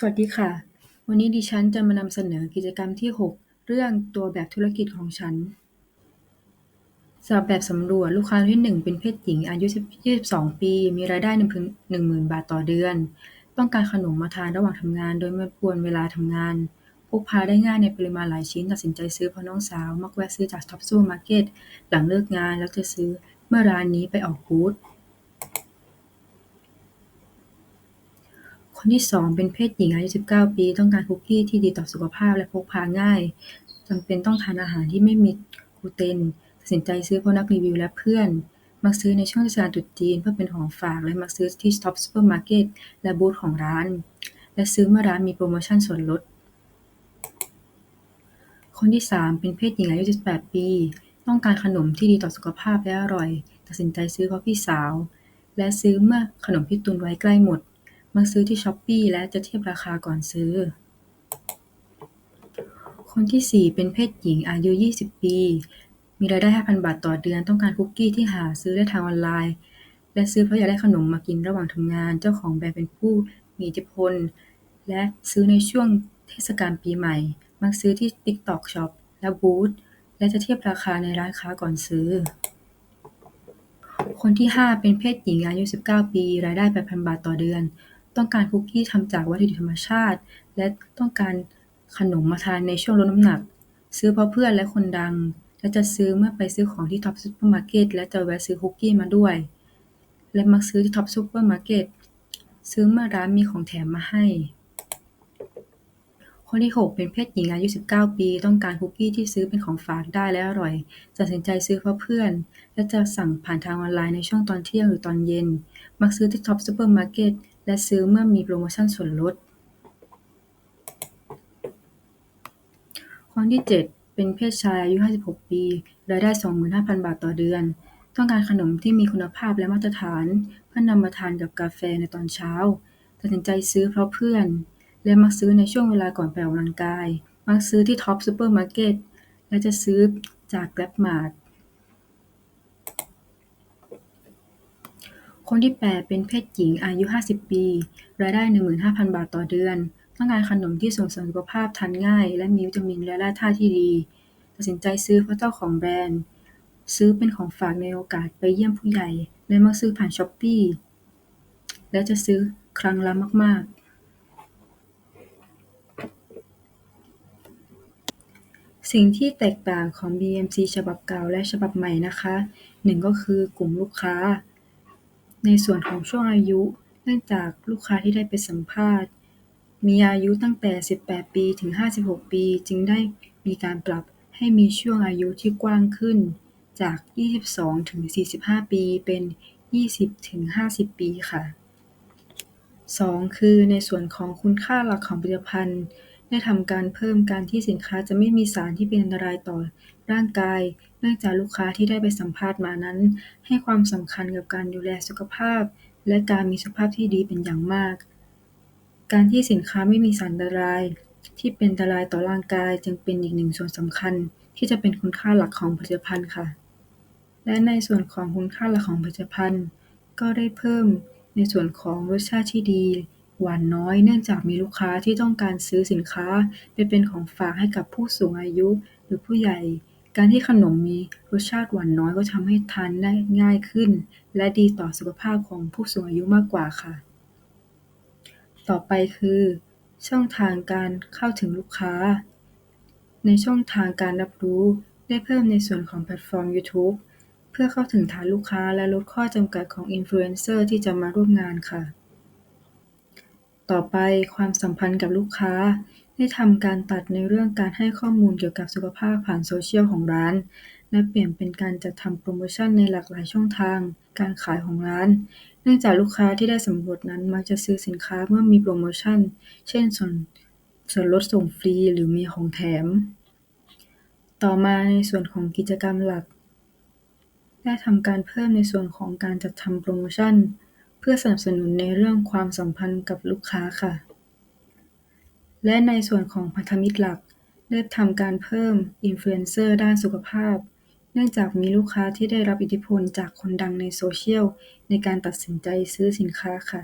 สวัสดีค่ะ วันนี้ดิฉันจะมานำเสนอกิจกรรมที่ 6 เรื่องตัวแบบธุรกิจของฉัน สำหรับแบบสำรวจลูกค้าที่ 1 เป็นเพศหญิงอายุ 22 ปี มีรายได้ 10,000 บาทต่อเดือน ต้องการขนมมาทานระหว่างทำงาน โดยไม่รบกวนเวลาทำงาน พกพาได้ง่ายในปริมาณหลายชิ้น ตัดสินใจซื้อเพราะน้องสาว มักแวะซื้อจากท็อปซูมาร์เก็ตหลังเลิกงานแล้วจะซื้อเมื่อร้านนี้ไปออกบูธ คนที่2เป็นเพศหญิงอายุ 19 ปี ต้องการคุกกี้ที่ดีต่อสุขภาพและพกพาง่าย จำเป็นต้องทานอาหารที่ไม่มีกลูเตน ตัดสินใจซื้อเพราะนักรีวิวและเพื่อน มักซื้อในช่วงเทศกาลตรุษจีนเพื่อเป็นของฝาก และมักซื้อที่ท็อปซูเปอร์มาร์เก็ตและบูธของร้าน และซื้อเมื่อร้านมีโปรโมชั่นส่วนลด คนที่3เป็นเพศหญิงอายุ 18 ปี ต้องการขนมที่ดีต่อสุขภาพและอร่อย ตัดสินใจซื้อเพราะพี่สาว และซื้อเมื่อขนมที่ตุนไว้ใกล้หมด มักซื้อที่ช้อปปี้และจะเทียบราคาก่อนซื้อ คนที่4เป็นเพศหญิง อายุ 20 ปี มีรายได้ 5,000 บาทต่อเดือน ต้องการคุกกี้ที่หาซื้อได้ทางออนไลน์ และซื้อเพราะอยากได้ขนมมากินระหว่างทำงาน เจ้าของแบรนด์เป็นผู้มีอิทธิพล และซื้อในช่วงเทศกาลปีใหม่ มักซื้อที่ TikTok Shop และบูธและจะเทียบราคาในร้านค้าก่อนซื้อ คนที่ 5 เป็นเพศหญิงอายุ 19 ปี รายได้ 8,000 บาทต่อเดือน ต้องการคุกกี้ทำจากวัตถุดิบธรรมชาติ และต้องการขนมมาทานในช่วงลดน้ำหนัก ซื้อเพราะเพื่อนและคนดัง และจะซื้อเมื่อไปซื้อของที่ท็อปซูเปอร์มาร์เก็ตและจะแวะซื้อคุกกี้มาด้วย และมักซื้อที่ท็อปซูเปอร์มาร์เก็ต ซื้อเมื่อร้านมีของแถมมาให้ คนที่ 6 เป็นเพศหญิงอายุ 19 ปี ต้องการคุกกี้ที่ซื้อเป็นของฝากได้และอร่อยตัดสินใจซื้อเพราะเพื่อน และจะสั่งผ่านทางออนไลน์ในช่วงตอนเที่ยงหรือตอนเย็น มักซื้อที่ท็อปซูเปอร์มาร์เก็ต และซื้อเมื่อมีโปรโมชั่นส่วนลด คนที่ 7 เป็นเพศชายอายุ 56 ปี รายได้ 25,000 บาทต่อเดือน ต้องการขนมที่มีคุณภาพและมาตรฐาน เพื่อนำมาทานกับกาแฟในตอนเช้า ตัดสินใจซื้อเพราะเพื่อน และมักซื้อในช่วงเวลาก่อนไปออกกำลังกาย มักซื้อที่ท็อปซูเปอร์มาร์เก็ต และจะซื้อจาก GrabMart คนที่ 8 เป็นเพศหญิงอายุ 50 ปี รายได้ 15,000 บาทต่อเดือน ต้องการขนมที่ส่งเสริมสุขภาพ ทานง่าย และมีวิตามินและแร่ธาตุที่ดี ตัดสินใจซื้อเพราะเจ้าของแบรนด์ ซื้อเป็นของฝากในโอกาสไปเยี่ยมผู้ใหญ่และมักซื้อผ่านช้อปปี้และจะซื้อครั้งละมาก ๆสิ่งที่แตกต่างของ BMC ฉบับเก่าและฉบับใหม่นะคะ 1 ก็คือกลุ่มลูกค้า ในส่วนของช่วงอายุ เนื่องจากลูกค้าที่ได้ไปสัมภาษณ์มีอายุตั้งแต่18ปี ถึง56ปี จึงได้มีการปรับให้มีช่วงอายุที่กว้างขึ้นจาก22ถึง45ปี เป็น20ถึง50ปีค่ะ2คือในส่วนของคุณค่าหลักของผลิตภัณฑ์ ได้ทำการเพิ่มการที่สินค้าจะไม่มีสารที่เป็นอันตรายต่อร่างกาย เนื่องจากลูกค้าที่ได้ไปสัมภาษณ์มานั้น ให้ความสำคัญกับการดูแลสุขภาพ และการมีสุขภาพที่ดีเป็นอย่างมาก การที่สินค้าไม่มีสารอันตรายที่เป็นอันตรายต่อร่างกาย จึงเป็นอีกหนึ่งส่วนสำคัญที่จะเป็นคุณค่าหลักของผลิตภัณฑ์ค่ะ และในส่วนของคุณค่าหลักของผลิตภัณฑ์ ก็ได้เพิ่มในส่วนของรสชาติที่ดี หวานน้อย เนื่องจากมีลูกค้าที่ต้องการซื้อสินค้าไปเป็นของฝากให้กับผู้สูงอายุหรือผู้ใหญ่ การที่ขนมมีรสชาติหวานน้อยก็ทำให้ทานได้ง่ายขึ้น และดีต่อสุขภาพของผู้สูงอายุมากกว่าค่ะ ต่อไปคือ ช่องทางการเข้าถึงลูกค้า ในช่องทางการรับรู้ได้เพิ่มในส่วนของแพลตฟอร์มยูทูบเพื่อเข้าถึงฐานลูกค้าและลดข้อจำกัดของอินฟลูเอนเซอร์ที่จะมาร่วมงานค่ะ ต่อไปความสัมพันธ์กับลูกค้า ได้ทำการตัดในเรื่องการให้ข้อมูลเกี่ยวกับสุขภาพผ่านโซเชียลของร้าน และเปลี่ยนเป็นการจัดทำโปรโมชันในหลากหลายช่องทางการขายของร้าน เนื่องจากลูกค้าที่ได้สำรวจนั้นมักจะซื้อสินค้าเมื่อมีโปรโมชัน เช่น ส่วนส่วนลดส่งฟรี หรือมีของแถม ต่อมาในส่วนของกิจกรรมหลัก ได้ทำการเพิ่มในส่วนของการจัดทำโปรโมชัน พื่อสนับสนุนในเรื่องความสัมพันธ์กับลูกค้าค่ะ และในส่วนของพันธมิตรหลัก ได้ทำการเพิ่มอินฟลูเอนเซอร์ด้านสุขภาพ เนื่องจากมีลูกค้าที่ได้รับอิทธิพลจากคนดังในโซเชียลในการตัดสินใจซื้อสินค้าค่ะ